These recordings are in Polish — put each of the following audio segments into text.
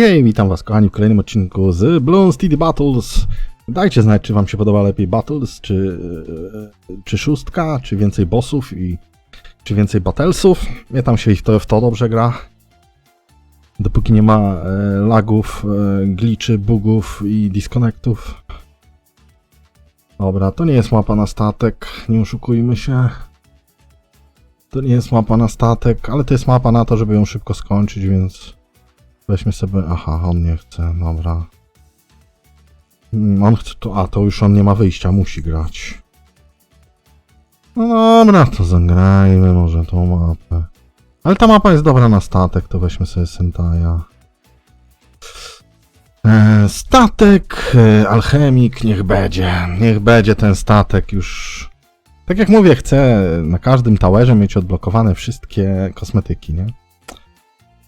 Hej, witam was kochani w kolejnym odcinku z Bloons TD Battles. Dajcie znać, czy wam się podoba lepiej Battles, czy, e, czy szóstka, czy więcej bossów i czy więcej battlesów. Mnie tam się w to, w to dobrze gra. Dopóki nie ma e, lagów, e, glitchy, bugów i disconnectów. Dobra, to nie jest mapa na statek, nie oszukujmy się. To nie jest mapa na statek, ale to jest mapa na to, żeby ją szybko skończyć, więc weźmy sobie... Aha, on nie chce, dobra. Mm, On chce to... A, to już on nie ma wyjścia, musi grać. No dobra, to zagrajmy może tą mapę. Ale ta mapa jest dobra na statek, to weźmy sobie Sentaja. E, statek, e, alchemik, niech będzie. Niech będzie ten statek już. Tak jak mówię, chcę na każdym towerze mieć odblokowane wszystkie kosmetyki, nie?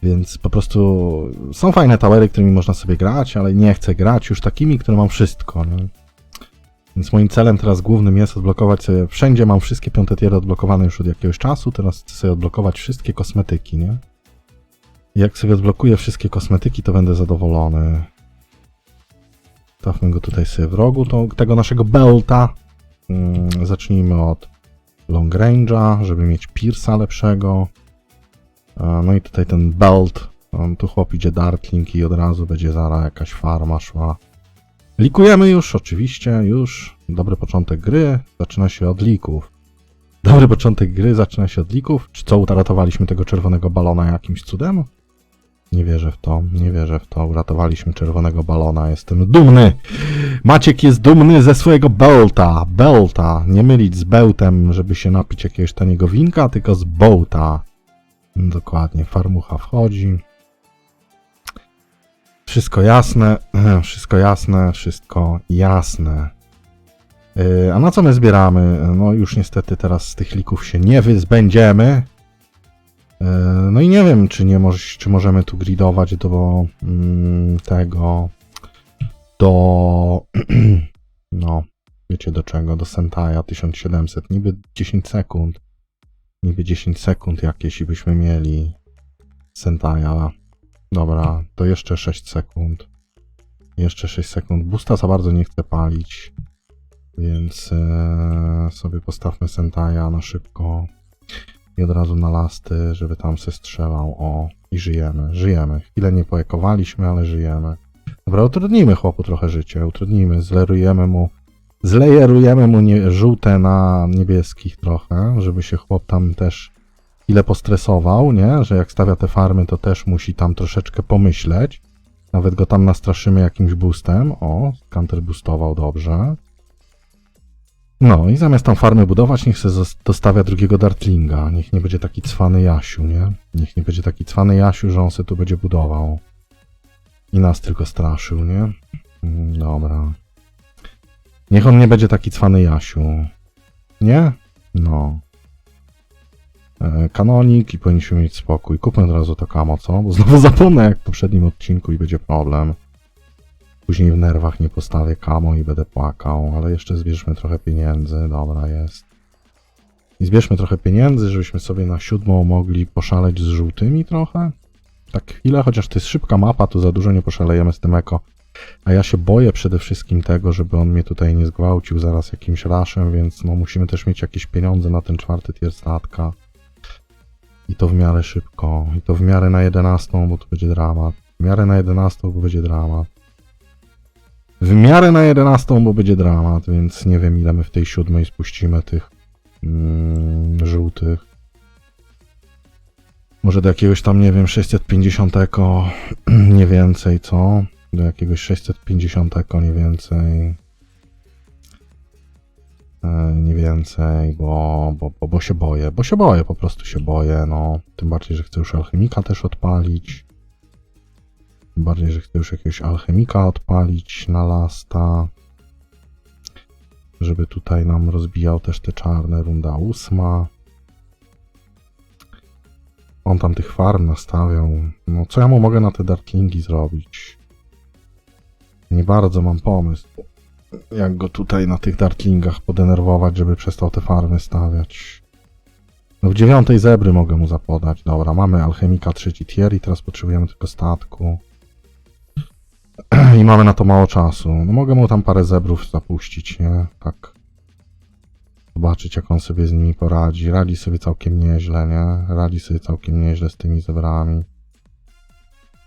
Więc po prostu są fajne towery, którymi można sobie grać, ale nie chcę grać już takimi, które mam wszystko, nie? Więc moim celem teraz głównym jest odblokować sobie, wszędzie mam wszystkie piąte tiery odblokowane już od jakiegoś czasu, teraz chcę sobie odblokować wszystkie kosmetyki, nie? Jak sobie odblokuję wszystkie kosmetyki, to będę zadowolony. Stawmy go tutaj sobie w rogu, to, tego naszego belta. Mm, zacznijmy od long range'a, żeby mieć Pierce'a lepszego. E, No i tutaj ten belt. Um, Tu chłop idzie dartling i od razu będzie zara jakaś farma szła. Likujemy już, oczywiście, już. Dobry początek gry zaczyna się od lików. Dobry początek gry zaczyna się od lików. Czy co, uratowaliśmy tego czerwonego balona jakimś cudem? Nie wierzę w to, nie wierzę w to. Uratowaliśmy czerwonego balona, jestem dumny! Maciek jest dumny ze swojego belta. Belta. Nie mylić z bełtem, żeby się napić jakiegoś taniego winka, tylko z bołta. Dokładnie, farmucha wchodzi. Wszystko jasne, wszystko jasne, wszystko jasne. Yy, A na co my zbieramy? No już niestety teraz z tych lików się nie wyzbędziemy. Yy, No i nie wiem, czy nie moż, czy możemy tu gridować do mm, tego, do no, wiecie do czego, do Sentaja 1700, niby 10 sekund. Niby 10 sekund jakieś i byśmy mieli Sentaja. Dobra, to jeszcze 6 sekund. Jeszcze 6 sekund. Busta za bardzo nie chcę palić. Więc e, sobie postawmy Sentaja na szybko. I od razu na lasty, żeby tam se strzelał. O, i żyjemy, żyjemy. Chwilę nie poekowaliśmy, ale żyjemy. Dobra, utrudnijmy chłopu trochę życie. Utrudnijmy, zlerujemy mu. Zlejerujemy mu nie, żółte na niebieskich trochę, żeby się chłop tam też ile postresował, nie? Że jak stawia te farmy, to też musi tam troszeczkę pomyśleć. Nawet go tam nastraszymy jakimś boostem. O, counter boostował dobrze. No i zamiast tam farmy budować, niech se dostawia drugiego Dartlinga. Niech nie będzie taki cwany Jasiu, nie? Niech nie będzie taki cwany Jasiu, że on se tu będzie budował. I nas tylko straszył, nie? Mm, Dobra. Niech on nie będzie taki cwany Jasiu. Nie? No. E, Kanonik i powinniśmy mieć spokój. Kupmy od razu to kamo, co? Bo znowu zapomnę jak w poprzednim odcinku i będzie problem. Później w nerwach nie postawię kamo i będę płakał, ale jeszcze zbierzmy trochę pieniędzy. Dobra, jest. I zbierzmy trochę pieniędzy, żebyśmy sobie na siódmą mogli poszaleć z żółtymi trochę. Tak chwilę, chociaż to jest szybka mapa, to za dużo nie poszalejemy z tym eko. A ja się boję przede wszystkim tego, żeby on mnie tutaj nie zgwałcił zaraz jakimś raszem, więc no musimy też mieć jakieś pieniądze na ten czwarty tier statka. I to w miarę szybko. I to w miarę na 11, bo to będzie dramat. W miarę na 11, bo będzie dramat. W miarę na 11, bo będzie dramat, więc nie wiem ile my w tej siódmej spuścimy tych mm, żółtych. Może do jakiegoś tam, nie wiem, 650 eko, nie więcej, co? Do jakiegoś 650 eko, nie więcej. E, nie więcej, bo, bo, bo, bo się boję, bo się boję, po prostu się boję, no. Tym bardziej, że chcę już alchemika też odpalić. Tym bardziej, że chcę już jakiegoś alchemika odpalić na lasta. Żeby tutaj nam rozbijał też te czarne, runda ósma. On tam tych farm nastawiał. No co ja mu mogę na te darklingi zrobić? Nie bardzo mam pomysł jak go tutaj na tych dartlingach podenerwować, żeby przestał te farmy stawiać. No w dziewiątej zebry mogę mu zapodać. Dobra, mamy alchemika trzeci tier i teraz potrzebujemy tylko statku. I mamy na to mało czasu. No mogę mu tam parę zebrów zapuścić, nie? Tak. Zobaczyć, jak on sobie z nimi poradzi. Radzi sobie całkiem nieźle, nie? Radzi sobie całkiem nieźle z tymi zebrami.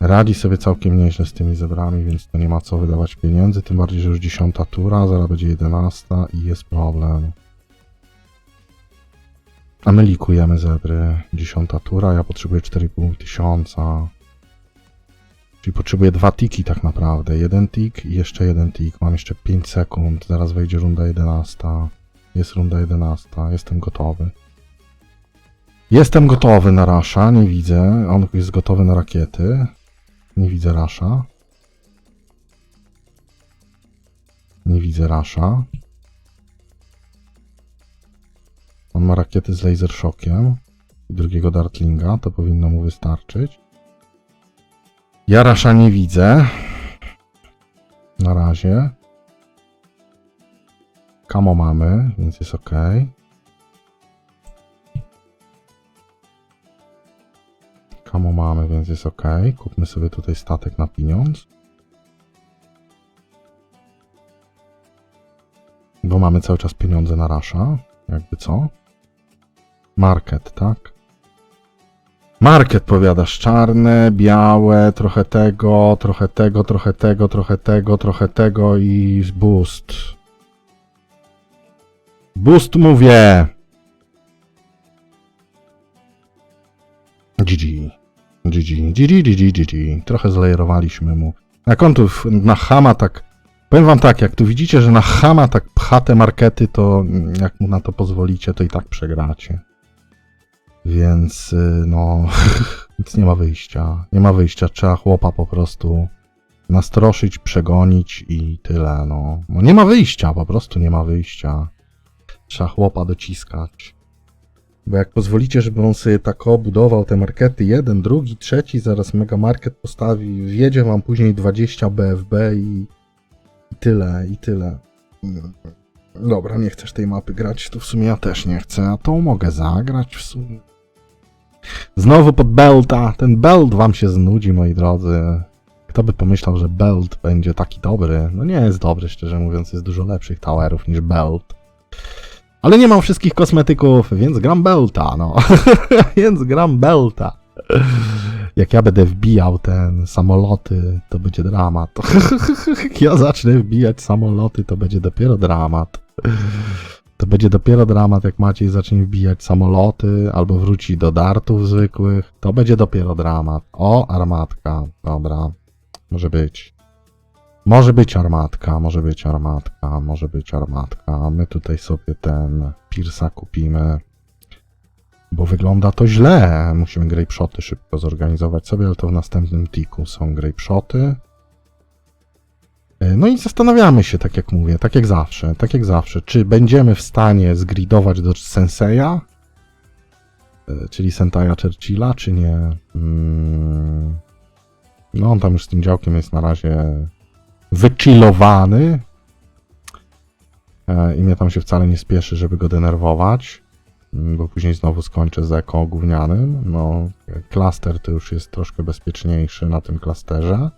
Radzi sobie całkiem nieźle z tymi zebrami, więc to nie ma co wydawać pieniędzy. Tym bardziej, że już dziesiąta tura, zaraz będzie jedenasta i jest problem. A my likujemy zebry. Dziesiąta tura, ja potrzebuję 4,5 tysiąca. Czyli potrzebuję dwa tiki tak naprawdę. Jeden tik i jeszcze jeden tik. Mam jeszcze 5 sekund. Zaraz wejdzie runda 11. Jest runda 11. Jestem gotowy. Jestem gotowy na Rasha. Nie widzę. On jest gotowy na rakiety. Nie widzę Rasha. Nie widzę Rasha. On ma rakiety z laser shockiem i drugiego Dartlinga. To powinno mu wystarczyć. Ja Rasha nie widzę. Na razie. Kamo mamy, więc jest ok. Kamo mamy, więc jest ok. Kupmy sobie tutaj statek na pieniądz. Bo mamy cały czas pieniądze na Rasha. Jakby co? Market, tak? Market powiadasz, czarne, białe, trochę tego, trochę tego, trochę tego, trochę tego, trochę tego i boost. Boost mówię! GG. GG, GG, GG, GG. Trochę zlejerowaliśmy mu. Jak on tu w- na Hama tak... Powiem wam tak, jak tu widzicie, że na Hama tak pcha te markety, to jak mu na to pozwolicie, to i tak przegracie. Więc y, no, nic nie ma wyjścia. Nie ma wyjścia. Trzeba chłopa po prostu nastroszyć, przegonić i tyle. No. no nie ma wyjścia, po prostu nie ma wyjścia. Trzeba chłopa dociskać. Bo jak pozwolicie, żeby on sobie tak budował te markety, jeden, drugi, trzeci, zaraz mega market postawi, wjedzie wam później 20 BFB i, i tyle, i tyle. Dobra, nie chcesz tej mapy grać, to w sumie ja też nie chcę, a tą mogę zagrać w sumie. Znowu pod Belta. Ten Belt wam się znudzi, moi drodzy. Kto by pomyślał, że Belt będzie taki dobry? No nie jest dobry, szczerze mówiąc, jest dużo lepszych towerów niż Belt. Ale nie mam wszystkich kosmetyków, więc gram Belta, no. więc gram Belta. Jak ja będę wbijał ten samoloty, to będzie dramat. Jak ja zacznę wbijać samoloty, to będzie dopiero dramat. To będzie dopiero dramat, jak Maciej zacznie wbijać samoloty, albo wróci do dartów zwykłych. To będzie dopiero dramat. O, armatka. Dobra. Może być. Może być armatka, może być armatka, może być armatka. My tutaj sobie ten Pirsa kupimy. Bo wygląda to źle. Musimy grape shoty szybko zorganizować sobie, ale to w następnym tiku są grape shoty. No i zastanawiamy się, tak jak mówię, tak jak zawsze, tak jak zawsze, czy będziemy w stanie zgridować do Senseja, e, czyli Sentaja Churchilla, czy nie. Mm, No on tam już z tym działkiem jest na razie wychillowany E, i mnie tam się wcale nie spieszy, żeby go denerwować, mm, bo później znowu skończę z eko gównianym. No, klaster to już jest troszkę bezpieczniejszy na tym klasterze.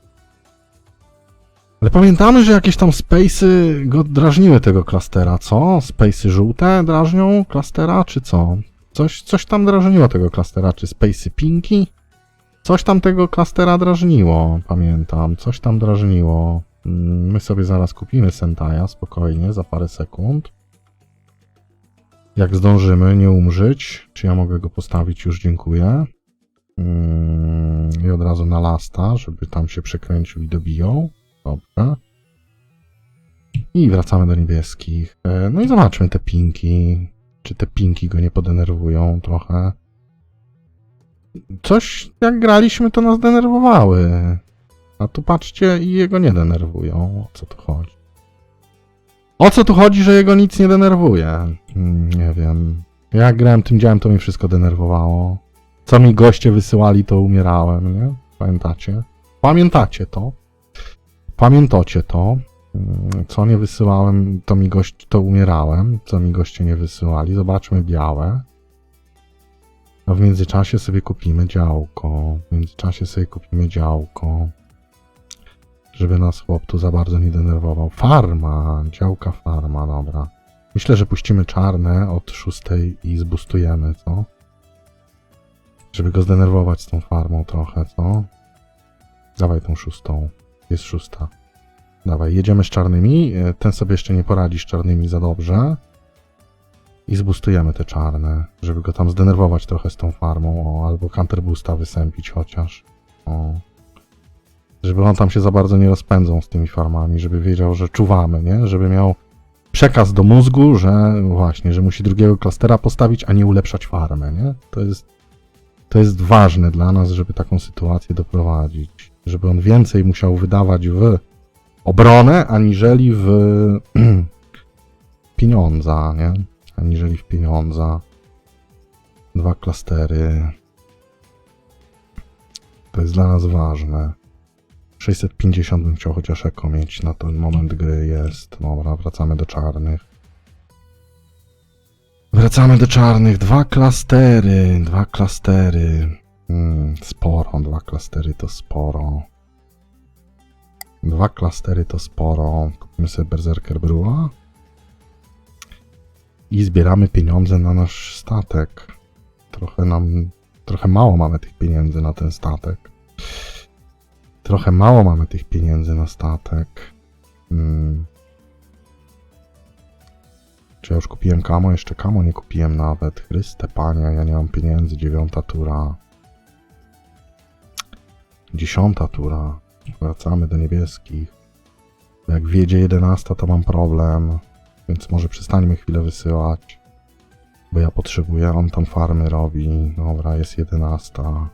Ale pamiętamy, że jakieś tam spacey go drażniły tego klastera, co? Spacey żółte drażnią klastera, czy co? Coś, coś tam drażniło tego klastera, czy spacey pinki? Coś tam tego klastera drażniło, pamiętam. Coś tam drażniło. Mm, My sobie zaraz kupimy Sentaja, spokojnie, za parę sekund. Jak zdążymy, nie umrzeć. Czy ja mogę go postawić? Już dziękuję. Mm, I od razu na lasta, żeby tam się przekręcił i dobijał. Dobrze. I wracamy do niebieskich. E, No i zobaczmy te pinki. Czy te pinki go nie podenerwują trochę? Coś, jak graliśmy, to nas denerwowały. A tu patrzcie i jego nie denerwują. O co tu chodzi? O co tu chodzi, że jego nic nie denerwuje? Mm, Nie wiem. Jak grałem tym działem, to mi wszystko denerwowało. Co mi goście wysyłali, to umierałem, nie? Pamiętacie? Pamiętacie to? Pamiętacie to? Mm, Co nie wysyłałem, to mi gość, to umierałem. Co mi goście nie wysyłali. Zobaczmy białe. A w międzyczasie sobie kupimy działko. W międzyczasie sobie kupimy działko. Żeby nas chłop tu za bardzo nie denerwował. Farma, działka farma, dobra. Myślę, że puścimy czarne od szóstej i zbustujemy, co? Żeby go zdenerwować z tą farmą trochę, co? Dawaj tą szóstą. Jest szósta. Dawaj, jedziemy z czarnymi. E, Ten sobie jeszcze nie poradzi z czarnymi za dobrze. I zbustujemy te czarne, żeby go tam zdenerwować trochę z tą farmą, o, albo counter boosta wysępić chociaż. O. Żeby on tam się za bardzo nie rozpędzał z tymi farmami, żeby wiedział, że czuwamy, nie? Żeby miał przekaz do mózgu, że właśnie, że musi drugiego klastera postawić, a nie ulepszać farmę, nie? To jest, to jest ważne dla nas, żeby taką sytuację doprowadzić. Żeby on więcej musiał wydawać w obronę, aniżeli w pieniądza, nie? Aniżeli w pieniądza. Dwa klastery. To jest dla nas ważne. 650 bym chciał chociaż eko mieć na ten moment gry jest. Dobra, wracamy do czarnych. Wracamy do czarnych. Dwa klastery. Dwa klastery. Hmm, sporo. Dwa klastery to sporo. Dwa klastery to sporo. Kupimy sobie Berserker Brewa. I zbieramy pieniądze na nasz statek. Trochę nam... Trochę mało mamy tych pieniędzy na ten statek. Trochę mało mamy tych pieniędzy na statek. Hmm. Czy ja już kupiłem kamo? Jeszcze kamo nie kupiłem nawet. Chryste panie, ja nie mam pieniędzy. Dziewiąta tura. Dziesiąta tura. Wracamy do niebieskich. Jak wjedzie jedenasta, to mam problem. Więc może przestańmy chwilę wysyłać. Bo ja potrzebuję, on tam farmy robi. Dobra, jest jedenasta.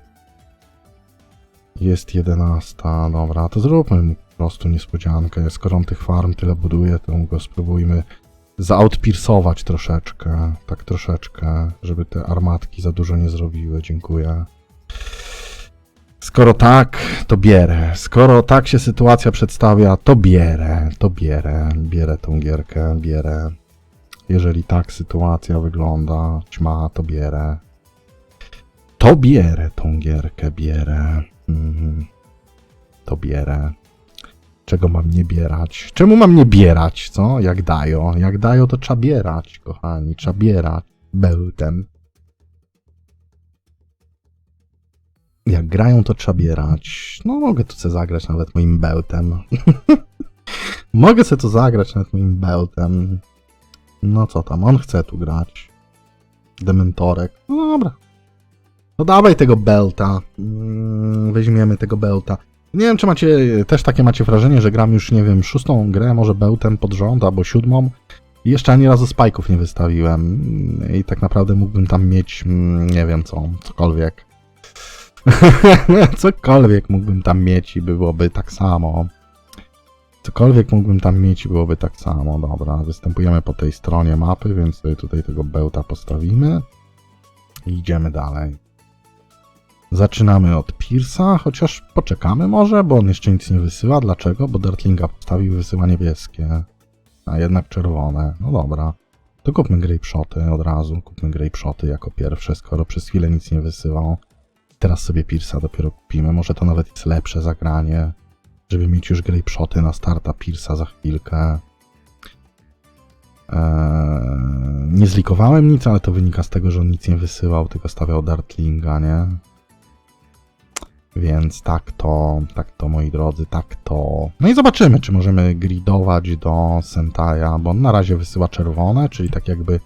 Jest jedenasta, dobra, to zróbmy po prostu niespodziankę. Skoro on tych farm tyle buduje, to go spróbujmy zaoutpiersować troszeczkę. Tak troszeczkę, żeby te armatki za dużo nie zrobiły. Dziękuję. Skoro tak, to bierę. Skoro tak się sytuacja przedstawia, to bierę. To bierę. Bierę tą gierkę, bierę. Jeżeli tak sytuacja wygląda, ćma, to bierę. To bierę tą gierkę, bierę. Mhm. To bierę. Czego mam nie bierać? Czemu mam nie bierać, co? Jak dają? Jak dają, to trzeba bierać, kochani. Trzeba bierać. Bełtem. Jak grają, to trzeba bierać. No, mogę tu sobie zagrać nawet moim bełtem. mogę sobie to zagrać nawet moim bełtem. No co tam, on chce tu grać. Dementorek. No dobra. No dawaj tego belta. Mm, Weźmiemy tego belta. Nie wiem, czy macie też takie macie wrażenie, że gram już, nie wiem, szóstą grę, może beltem pod rząd, albo siódmą. I jeszcze ani razu spajków nie wystawiłem. I tak naprawdę mógłbym tam mieć, mm, nie wiem co, cokolwiek. cokolwiek mógłbym tam mieć i byłoby tak samo. Cokolwiek mógłbym tam mieć i byłoby tak samo. Dobra, występujemy po tej stronie mapy, więc tutaj tego bełta postawimy. I idziemy dalej. Zaczynamy od Piersa, chociaż poczekamy może, bo on jeszcze nic nie wysyła. Dlaczego? Bo Dartlinga postawił wysyła niebieskie, a jednak czerwone. No dobra. To kupmy grape shoty od razu. Kupmy grape shoty jako pierwsze, skoro przez chwilę nic nie wysyłał. Teraz sobie Piersa dopiero kupimy. Może to nawet jest lepsze zagranie, żeby mieć już grape shoty na starta Piersa za chwilkę. Eee, nie zlikowałem nic, ale to wynika z tego, że on nic nie wysyłał, tylko stawiał Dartlinga, nie? Więc tak to, tak to moi drodzy, tak to. No i zobaczymy, czy możemy gridować do Sentaja, bo on na razie wysyła czerwone, czyli tak jakby.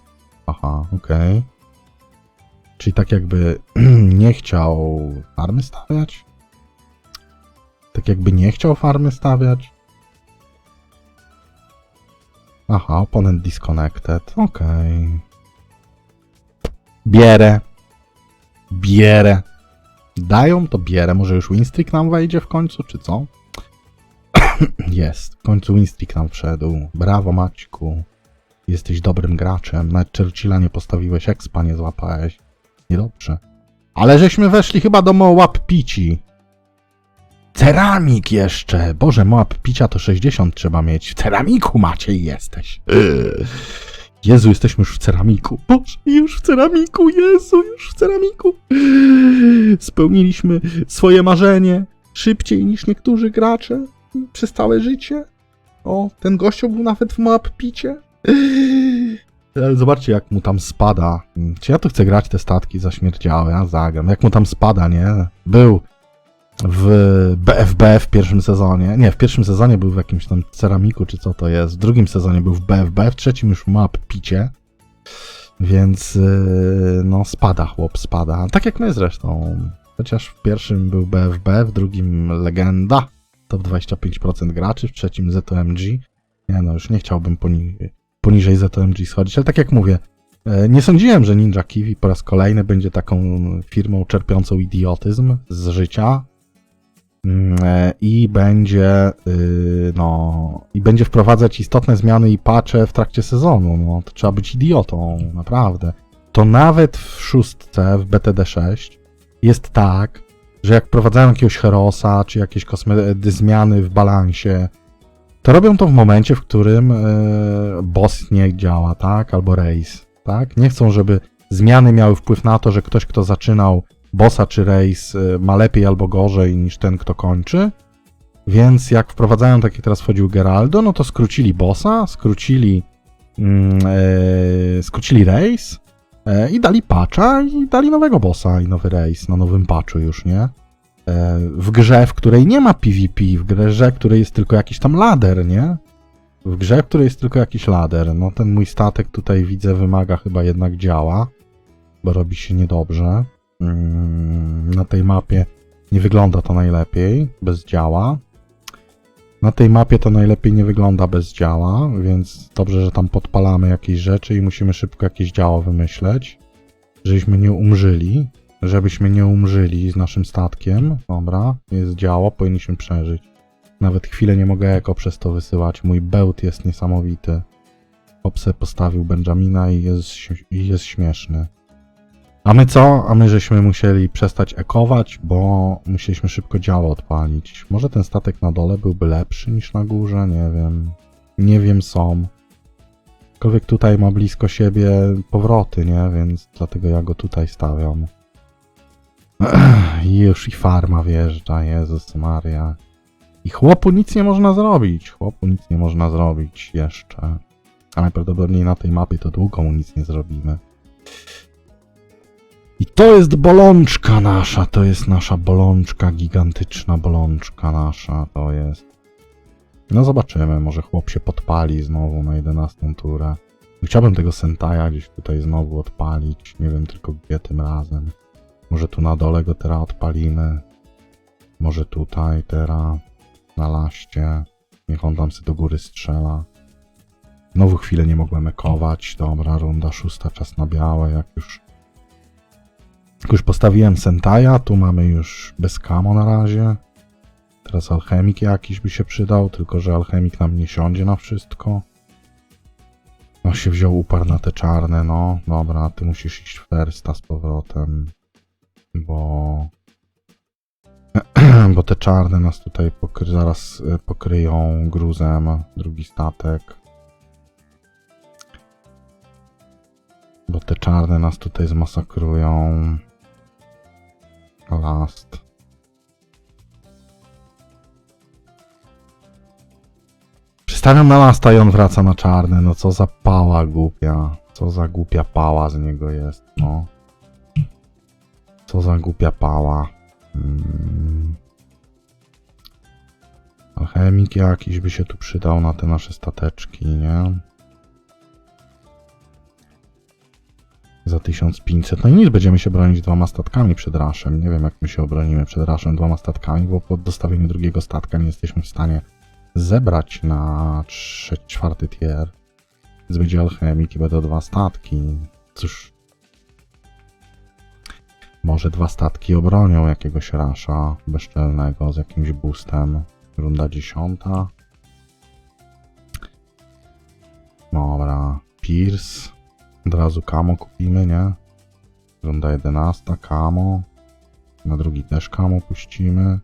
Aha, okej. Czyli tak jakby nie chciał farmy stawiać? Tak jakby nie chciał farmy stawiać? Aha, opponent disconnected, okej. Bierę. Bierę. Dają, to bierę. Może już Winstreak nam wejdzie w końcu, czy co? Jest. W końcu Winstreak nam wszedł. Brawo, Maćku. Jesteś dobrym graczem. Nawet Churchilla nie postawiłeś, expa nie złapałeś. Niedobrze. Ale żeśmy weszli chyba do Moab Pici. Ceramik jeszcze! Boże, Moab Picia to 60 trzeba mieć. W ceramiku Maciej jesteś. Yy. Jezu, jesteśmy już w ceramiku. Boże, już w ceramiku, Jezu, już w ceramiku. Spełniliśmy swoje marzenie szybciej niż niektórzy gracze. przez całe życie. O, ten gościu był nawet w map picie. Ale zobaczcie, jak mu tam spada. Czy ja tu chcę grać te statki zaśmierdziałe? Ja zagram. Jak mu tam spada, nie? Był w BFB w pierwszym sezonie. Nie, w pierwszym sezonie był w jakimś tam ceramiku, czy co to jest. W drugim sezonie był w BFB, w trzecim już map picie. Więc yy, no spada chłop, spada. Tak jak my zresztą. Chociaż w pierwszym był BFB, w drugim Legenda. Top 25% graczy, w trzecim ZOMG. Nie no, już nie chciałbym poni poniżej ZOMG schodzić, ale tak jak mówię, e, nie sądziłem, że Ninja Kiwi po raz kolejny będzie taką firmą czerpiącą idiotyzm z życia i będzie y, no i będzie wprowadzać istotne zmiany i patche w trakcie sezonu. No, to trzeba być idiotą, naprawdę. To nawet w szóstce, w BTD 6 jest tak, że jak wprowadzają jakiegoś herosa, czy jakieś zmiany w balansie, to robią to w momencie, w którym e, boss nie działa, tak? Albo race, tak? Nie chcą, żeby zmiany miały wpływ na to, że ktoś, kto zaczynał bossa czy race y, ma lepiej albo gorzej niż ten, kto kończy. Więc jak wprowadzają, tak jak teraz wchodził Geraldo, no to skrócili bossa, skrócili, e, skrócili race e, i dali patcha i dali nowego bossa i nowy race na nowym patchu już, nie? E, w grze, w której nie ma PvP, w grze, w której jest tylko jakiś tam ladder, nie? W grze, w której jest tylko jakiś ladder. No ten mój statek tutaj widzę wymaga chyba jednak działa, bo robi się niedobrze. Mm, Na tej mapie nie wygląda to najlepiej bez działa. Na tej mapie to najlepiej nie wygląda bez działa, więc dobrze, że tam podpalamy jakieś rzeczy i musimy szybko jakieś działo wymyśleć, żebyśmy nie umrzyli, żebyśmy nie umrzyli z naszym statkiem. Dobra, jest działo, powinniśmy przeżyć. Nawet chwilę nie mogę eko przez to wysyłać. Mój bełt jest niesamowity. Popse postawił Benjamina i jest, i jest śmieszny. A my co? A my żeśmy musieli przestać ekować, bo musieliśmy szybko działo odpalić. Może ten statek na dole byłby lepszy niż na górze? Nie wiem. Nie wiem, są. Aczkolwiek tutaj ma blisko siebie powroty, nie? Więc dlatego ja go tutaj stawiam. I już i farma wjeżdża, Jezus Maria. I chłopu nic nie można zrobić. Chłopu nic nie można zrobić jeszcze. A najprawdopodobniej na tej mapie to długo mu nic nie zrobimy. To jest bolączka nasza, to jest nasza bolączka, gigantyczna bolączka nasza, to jest. No zobaczymy, może chłop się podpali znowu na 11 turę. Chciałbym tego Sentaja gdzieś tutaj znowu odpalić, nie wiem tylko gdzie tym razem. Może tu na dole go teraz odpalimy. Może tutaj teraz, na laście. Niech on tam sobie do góry strzela. Znowu chwilę nie mogłem ekować. Dobra, runda szósta, czas na białe, jak już Już postawiłem Sentaja, tu mamy już bez kamo na razie. Teraz alchemik jakiś by się przydał, tylko że alchemik nam nie siądzie na wszystko. No się wziął uparł na te czarne, no. Dobra, ty musisz iść w firsta z powrotem. Bo... bo te czarne nas tutaj pokry zaraz y, pokryją gruzem. Drugi statek. Bo te czarne nas tutaj zmasakrują. Last. Przystawiam na lasta i on wraca na czarne. No co za pała głupia. Co za głupia pała z niego jest, no. Co za głupia pała. Mm. Alchemik jakiś by się tu przydał na te nasze stateczki, nie? Za 1500. No i nic, będziemy się bronić dwoma statkami przed raszem. Nie wiem, jak my się obronimy przed raszem dwoma statkami, bo po dostawieniu drugiego statka nie jesteśmy w stanie zebrać na trze- czwarty tier. Więc będzie alchemik i będą dwa statki. Cóż. Może dwa statki obronią jakiegoś rasza bezczelnego z jakimś boostem. Runda dziesiąta. Dobra. Pierce. Od razu kamo kupimy, nie? Runda 11, kamo. Na drugi też kamo puścimy.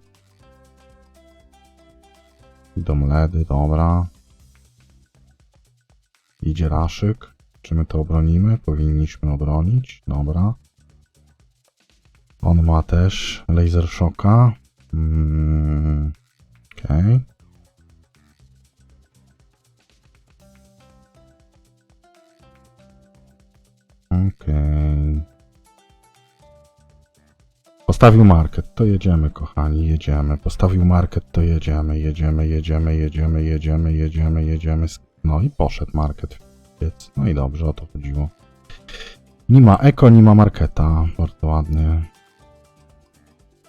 Idą ledy, dobra. Idzie raszyk. Czy my to obronimy? Powinniśmy obronić, dobra. On ma też laser shocka. Mm, Okej. Okej. Okay. Postawił market, to jedziemy, kochani, jedziemy. Postawił market, to jedziemy, jedziemy, jedziemy, jedziemy, jedziemy, jedziemy, jedziemy. No i poszedł market. No i dobrze, o to chodziło. Nie ma eko, nie ma marketa. Bardzo ładnie.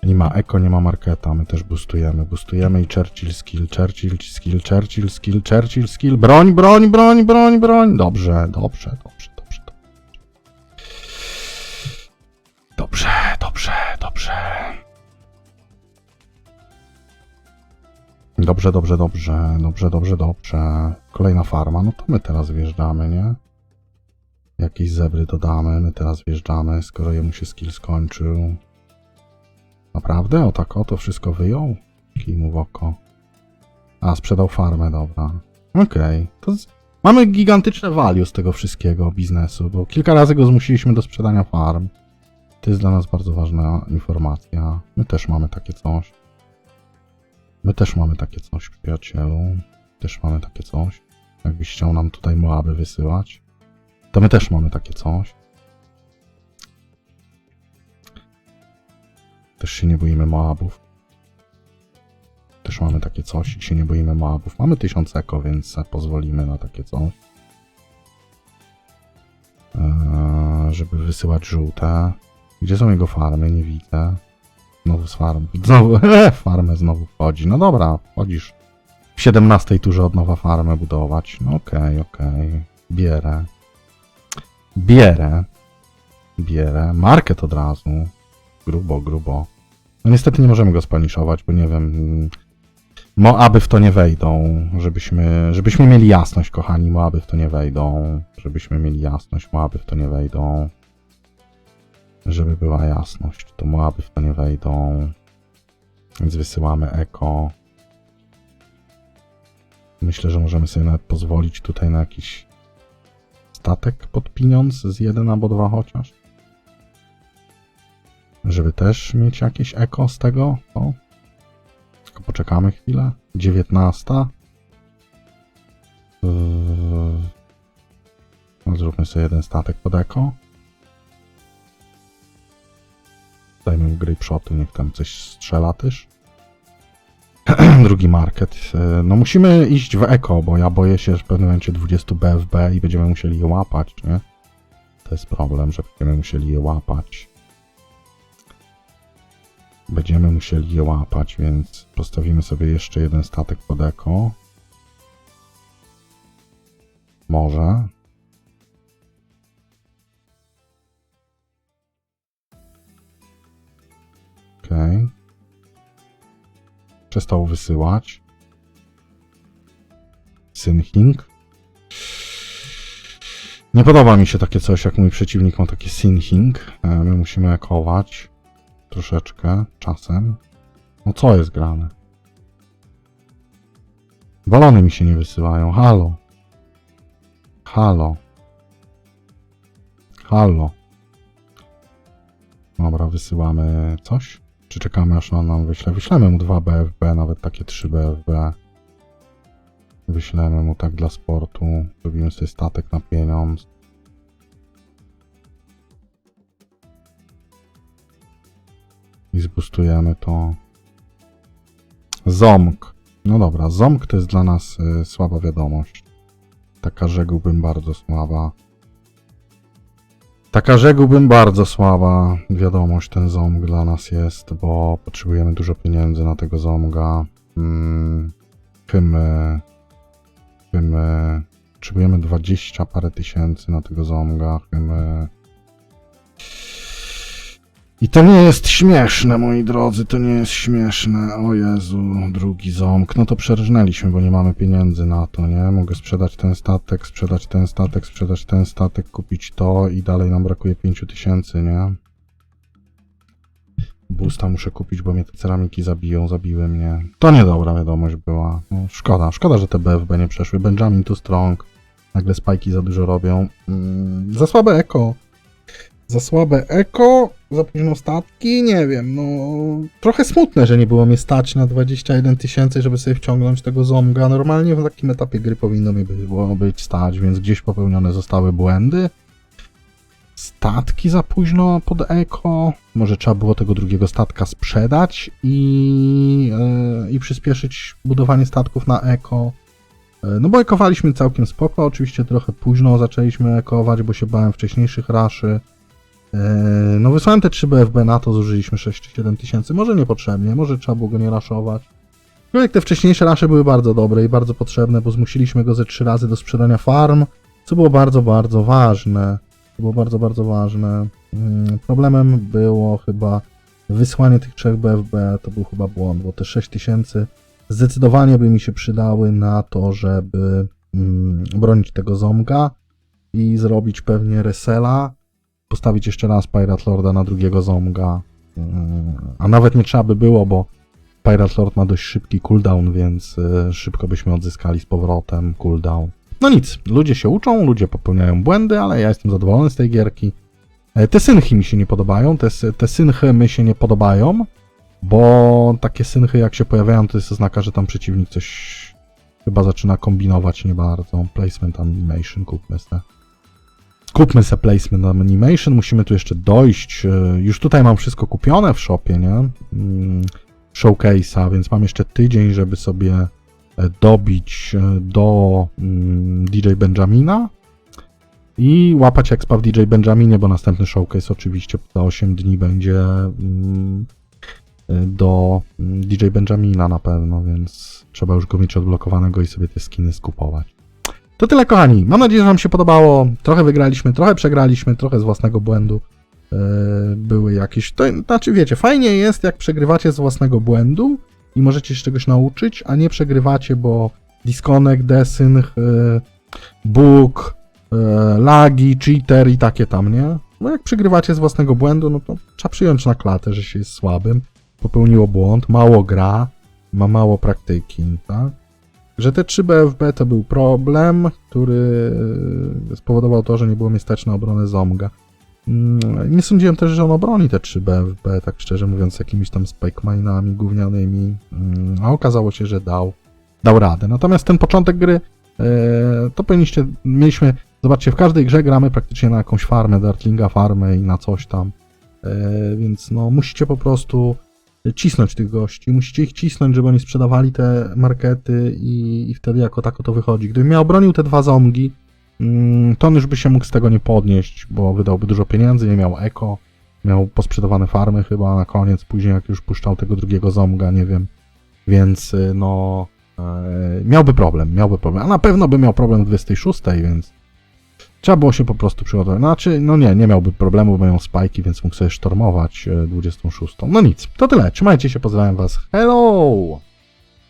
Nie ma eko, nie ma marketa. My też boostujemy, boostujemy i Churchill skill, Churchill skill, Churchill skill, Churchill skill. Broń, broń, broń, broń, broń. Dobrze, dobrze, dobrze. Dobrze, dobrze, dobrze, dobrze, dobrze, dobrze. Kolejna farma, no to my teraz wjeżdżamy, nie? Jakieś zebry dodamy, my teraz wjeżdżamy, skoro jemu się skill skończył. Naprawdę? O tak o to wszystko wyjął? Kij mu w oko. A, sprzedał farmę, dobra. Okej, to z... mamy gigantyczne value z tego wszystkiego biznesu, bo kilka razy go zmusiliśmy do sprzedania farm. To jest dla nas bardzo ważna informacja. My też mamy takie coś. My też mamy takie coś, przyjacielu. Też mamy takie coś. Jakbyś chciał nam tutaj Moaby wysyłać, to my też mamy takie coś. Też się nie boimy Moabów. Też mamy takie coś i się nie boimy Moabów. Mamy 1000 eko, więc pozwolimy na takie coś. Eee, żeby wysyłać żółte. Gdzie są jego farmy? Nie widzę. Znowu z farm. Znowu, farmę znowu wchodzi. No dobra, wchodzisz. W 17 turze od nowa farmę budować. No okej, okej. Bierę. Bierę. Bierę. Market od razu. Grubo, grubo. No niestety nie możemy go spaniszować, bo nie wiem. mm, Moaby w to nie wejdą. Żebyśmy, żebyśmy mieli jasność, kochani. Moaby w to nie wejdą. Żebyśmy mieli jasność. Moaby w to nie wejdą. Żeby była jasność, to Moaby w to nie wejdą. Więc wysyłamy eko. Myślę, że możemy sobie nawet pozwolić tutaj na jakiś statek pod pieniądz z jeden albo dwa chociaż. Żeby też mieć jakieś eko z tego. Tylko poczekamy chwilę. 19. Yy. No, Zróbmy sobie jeden statek pod eko. Dajmy mu grapeshoty, niech tam coś strzela też. Drugi market. E, No musimy iść w eko, bo ja boję się, że w pewnym momencie 20 BFB i będziemy musieli je łapać, nie? To jest problem, że będziemy musieli je łapać. Będziemy musieli je łapać, więc postawimy sobie jeszcze jeden statek pod eko. Może. Przestał wysyłać. Synching. Nie podoba mi się takie coś, jak mój przeciwnik ma taki synching. E, My musimy ekować. Troszeczkę. Czasem. No co jest grane? Balony mi się nie wysyłają. Halo. Halo. Halo. Dobra, wysyłamy coś? Czy czekamy aż on nam wyśle? Wyślemy mu 2 BFB, nawet takie 3 BFB. Wyślemy mu tak dla sportu. Zrobimy sobie statek na pieniądz. I zbustujemy to. Zomk. No dobra, Zomk to jest dla nas y, słaba wiadomość. Taka rzekłbym bardzo słaba. Taka rzekłbym bardzo słaba wiadomość ten ząg dla nas jest, bo potrzebujemy dużo pieniędzy na tego ząga. Hmm, chymy, chymy, potrzebujemy 20 parę tysięcy na tego ząga, chymy. I to nie jest śmieszne, moi drodzy, to nie jest śmieszne. O Jezu, drugi ząg. No to przerżnęliśmy, bo nie mamy pieniędzy na to, nie? Mogę sprzedać ten statek, sprzedać ten statek, sprzedać ten statek, kupić to i dalej nam brakuje 5000, nie? Boosta muszę kupić, bo mnie te ceramiki zabiją, zabiły mnie. To niedobra wiadomość była. No, szkoda, szkoda, że te BFB nie przeszły. Benjamin too strong. Nagle spajki za dużo robią. Mm, za słabe eko. Za słabe eko, za późno statki, nie wiem, no trochę smutne, że nie było mnie stać na 21 tysięcy, żeby sobie wciągnąć tego zomga. Normalnie w takim etapie gry powinno mi było być stać, więc gdzieś popełnione zostały błędy. statki za późno pod eko. Może trzeba było tego drugiego statka sprzedać i, e, i przyspieszyć budowanie statków na eko. E, No bo ekowaliśmy całkiem spoko, oczywiście trochę późno zaczęliśmy ekować, bo się bałem wcześniejszych raszy. E, No wysłałem te 3 BFB na to, zużyliśmy 6 czy 7 tysięcy, może niepotrzebnie, może trzeba było go nie raszować. No jak te wcześniejsze rasze były bardzo dobre i bardzo potrzebne, bo zmusiliśmy go ze 3 razy do sprzedania farm, co było bardzo, bardzo ważne. To było bardzo, bardzo ważne. Mm, Problemem było chyba wysłanie tych 3 BFB, to był chyba błąd, bo te 6 tysięcy zdecydowanie by mi się przydały na to, żeby mm, bronić tego Zomga i zrobić pewnie resela, postawić jeszcze raz Pirate Lorda na drugiego Zomga, Mm, a nawet nie trzeba by było, bo Pirate Lord ma dość szybki cooldown, więc y, szybko byśmy odzyskali z powrotem cooldown. No nic, ludzie się uczą, ludzie popełniają błędy, ale ja jestem zadowolony z tej gierki. E, Te synchy mi się nie podobają, te, te synchy mi się nie podobają, bo takie synchy jak się pojawiają, to jest oznaka, że tam przeciwnik coś chyba zaczyna kombinować nie bardzo. Placement animation, kupmy. Kupmy se placement animation, musimy tu jeszcze dojść. e, Już tutaj mam wszystko kupione w shopie, nie? Mm, Showcase'a, więc mam jeszcze tydzień, żeby sobie e, dobić e, do mm, DJ Benjamina i łapać expa w DJ Benjaminie, bo następny showcase oczywiście za 8 dni będzie mm, do DJ Benjamina na pewno, więc trzeba już go mieć odblokowanego i sobie te skiny skupować. To tyle kochani, mam nadzieję, że wam się podobało. Trochę wygraliśmy, trochę przegraliśmy, trochę z własnego błędu e, były jakieś... To znaczy wiecie, fajnie jest jak przegrywacie z własnego błędu i możecie się czegoś nauczyć, a nie przegrywacie, bo disconnect, desync, e, bóg, e, lagi, cheater i takie tam, nie? No jak przegrywacie z własnego błędu, no to trzeba przyjąć na klatę, że się jest słabym, popełniło błąd, mało gra, ma mało praktyki, tak? Że te 3 BFB to był problem, który e, spowodował to, że nie było mnie stać na obronę Zomga. Mm, Nie sądziłem też, że on obroni te 3 BFB, tak szczerze mówiąc, jakimiś tam spike mine'ami gównianymi, mm, a okazało się, że dał, dał radę. Natomiast ten początek gry, e, to powinniście, mieliśmy, zobaczcie, w każdej grze gramy praktycznie na jakąś farmę, Dartlinga farmę i na coś tam, e, więc no musicie po prostu cisnąć tych gości, musicie ich cisnąć, żeby oni sprzedawali te markety i, i wtedy jako tako to wychodzi. Gdybym miał bronił te dwa zomgi, mm, to on już by się mógł z tego nie podnieść, bo wydałby dużo pieniędzy, nie miał eko, miał posprzedawane farmy chyba na koniec, później jak już puszczał tego drugiego zomga, nie wiem, więc y, no e, miałby problem, miałby problem, a na pewno by miał problem w 26, więc trzeba było się po prostu przygotować. Znaczy, no nie, nie miałby problemu, bo mają spajki, więc mógł sobie sztormować e, 26. No nic, to tyle, trzymajcie się, pozdrawiam was, hello!